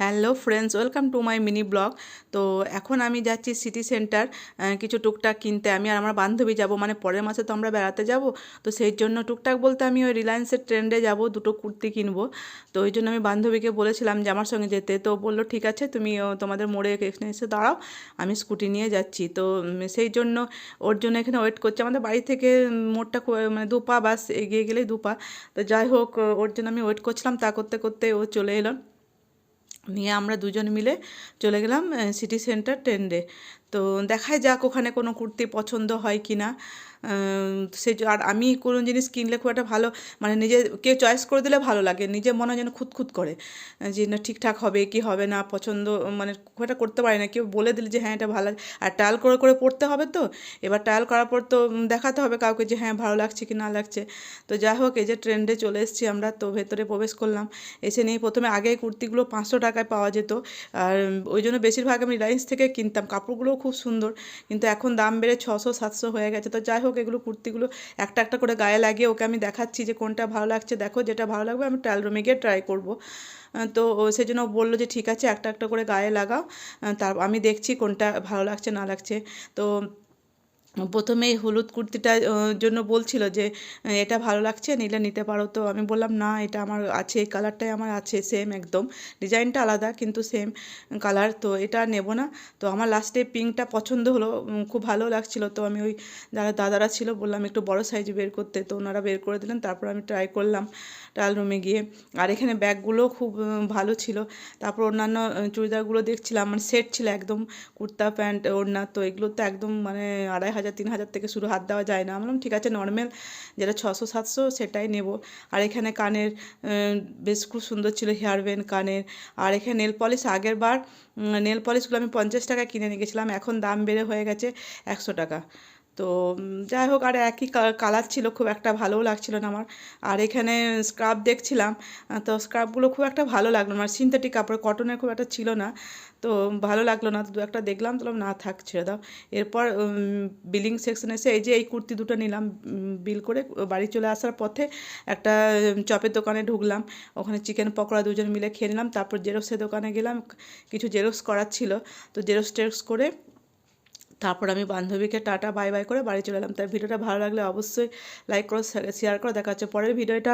Hello friends, welcome to my mini blog. তো এখন আমি যাচ্ছি সিটি সেন্টার কিছু টুকটাক কিনতে। আমি আর আমার বান্ধবী যাব মানে পরের মাসে তো আমরা বেড়াতে যাব। তো সেই জন্য টুকটাক বলতে আমি ওই রিলায়েন্সের ট্রেন্ডে যাব, দুটো কুর্তি কিনবো। তো ওই জন্য আমি বান্ধবীকে বলেছিলাম যে আমার সঙ্গে যেতে। তো বলল, ঠিক আছে, তুমি তোমাদের মোড়ে এখানে এসে দাঁড়াও, আমি স্কুটি নিয়ে যাচ্ছি। তো সেই জন্য ওর জন্য এখানে ওয়েট করছে। আমাদের বাড়ি থেকে মোড়টা মানে দু পা বাস এগিয়ে গেলেই দু পা তো যাই হোক, ওর জন্য আমি ওয়েট করছিলাম। তা করতে করতে ও চলে এলো। নিয়ে আমরা দুজন মিলে চলে গেলাম সিটি সেন্টার ট্রেন্ডে তো দেখাই যাক ওখানে কোনো কুর্তি পছন্দ হয় কি না সে আর আমি কোনো জিনিস কিনলে খুব একটা ভালো মানে নিজে কেউ চয়েস করে দিলে ভালো লাগে নিজে মনে হয় যেন খুঁতখুত করে যে না ঠিকঠাক হবে, কি হবে না, পছন্দ মানে খুব একটা করতে পারি না, কেউ বলে দিলে যে হ্যাঁ এটা ভালো আর ট্রায়াল করে করে পড়তে হবে তো, এবার ট্রায়াল করার পর তো দেখাতে হবে কাউকে যে হ্যাঁ ভালো লাগছে কি না লাগছে, তো যাই হোক, এই যে ট্রেন্ডে চলে এসেছি আমরা, তো ভেতরে প্রবেশ করলাম, এসে নিয়ে প্রথমে আগে কুর্তিগুলো পাঁচশো টাকায় পাওয়া যেত, আর ওই জন্য বেশিরভাগ আমি রিলায়েন্স থেকে কিনতাম, কাপড়গুলোও খুব সুন্দর, কিন্তু এখন দাম বেড়ে ছশো, সাতশো হয়ে গেছে, তো যাই হোক এগুলো কুর্তিগুলো একটা একটা করে গায়ে লাগিয়ে ওকে আমি দেখাচ্ছি যে কোনটা ভালো লাগছে। দেখো যেটা ভালো লাগবে আমি ট্রায়াল রুমে গিয়ে ট্রাই করব। তো ও সেই জন্য বলল যে ঠিক আছে, একটা একটা করে গায়ে লাগাও। তার আমি দেখছি কোনটা ভালো লাগছে, না লাগছে। তো প্রথমে হলুদ কুর্তিটার জন্য বলছিল যে এটা ভালো লাগছে, নিলে নিতে পারো। তো আমি বললাম, না, এটা আমার আছে, এই কালারটাই আমার আছে সেম একদম। ডিজাইনটা আলাদা, কিন্তু সেম কালার, তো এটা নেব না। তো আমার লাস্টে পিঙ্কটা পছন্দ হলো খুব ভালো লাগছিল। তো আমি ওই যারা দাদারা ছিল, বললাম, একটু বড় সাইজ বের করতে। তো ওনারা বের করে দিলেন, তারপর আমি ট্রাই করলাম ট্রায়াল রুমে গিয়ে। আর এখানে ব্যাগগুলো খুব ভালো ছিল। তারপর অন্যান্য চুড়িদারগুলো দেখছিলাম মানে সেট ছিল একদম, কুর্তা, প্যান্ট, ওড়না, তো এগুলো তো একদম মানে আড়াই হাজার তিন হাজার থেকে শুরু, হাত দেওয়া যায় না। বললাম, ঠিক আছে নর্মাল যেটা ছশো, সাতশো সেটাই নেব। আর এখানে কানের বেশ খুব সুন্দর ছিল হেয়ার ব্যান্ড কানের। আর এখানে নেল পলিশ আগের বার নেল পলিশগুলো আমি পঞ্চাশ টাকা কিনে নিয়ে গেছিলাম। এখন দাম বেড়ে হয়ে গেছে একশো টাকা। তো যাই হোক, আর একই কালার ছিল, খুব একটা ভালোও লাগছিল না আমার। আর এখানে স্ক্রাব দেখছিলাম তো স্ক্রাবগুলো খুব একটা ভালো লাগল না। সিনথেটিক কাপড় কটনের খুব একটা ছিল না, তো ভালো লাগল না। তো দু একটা দেখলাম, তো না থাক, ছেড়ে দাও। এরপর বিলিং সেকশনে এসে এই যে এই কুর্তি দুটো নিলাম বিল করে বাড়ি চলে আসার পথে একটা চপের দোকানে ঢুকলাম। ওখানে চিকেন পকোড়া দুজন মিলে খেয়ে নিলাম। তারপর জেরক্সের দোকানে গেলাম। কিছু জেরক্স করার ছিল। তো জেরক্স টেরক্স করে তারপর আমি বান্ধবীকে টাটা, বাই বাই করে বাড়ি চলে এলাম। তাই ভিডিওটা ভালো লাগলে অবশ্যই লাইক করো শেয়ার করো দেখা হচ্ছে পরের ভিডিওটা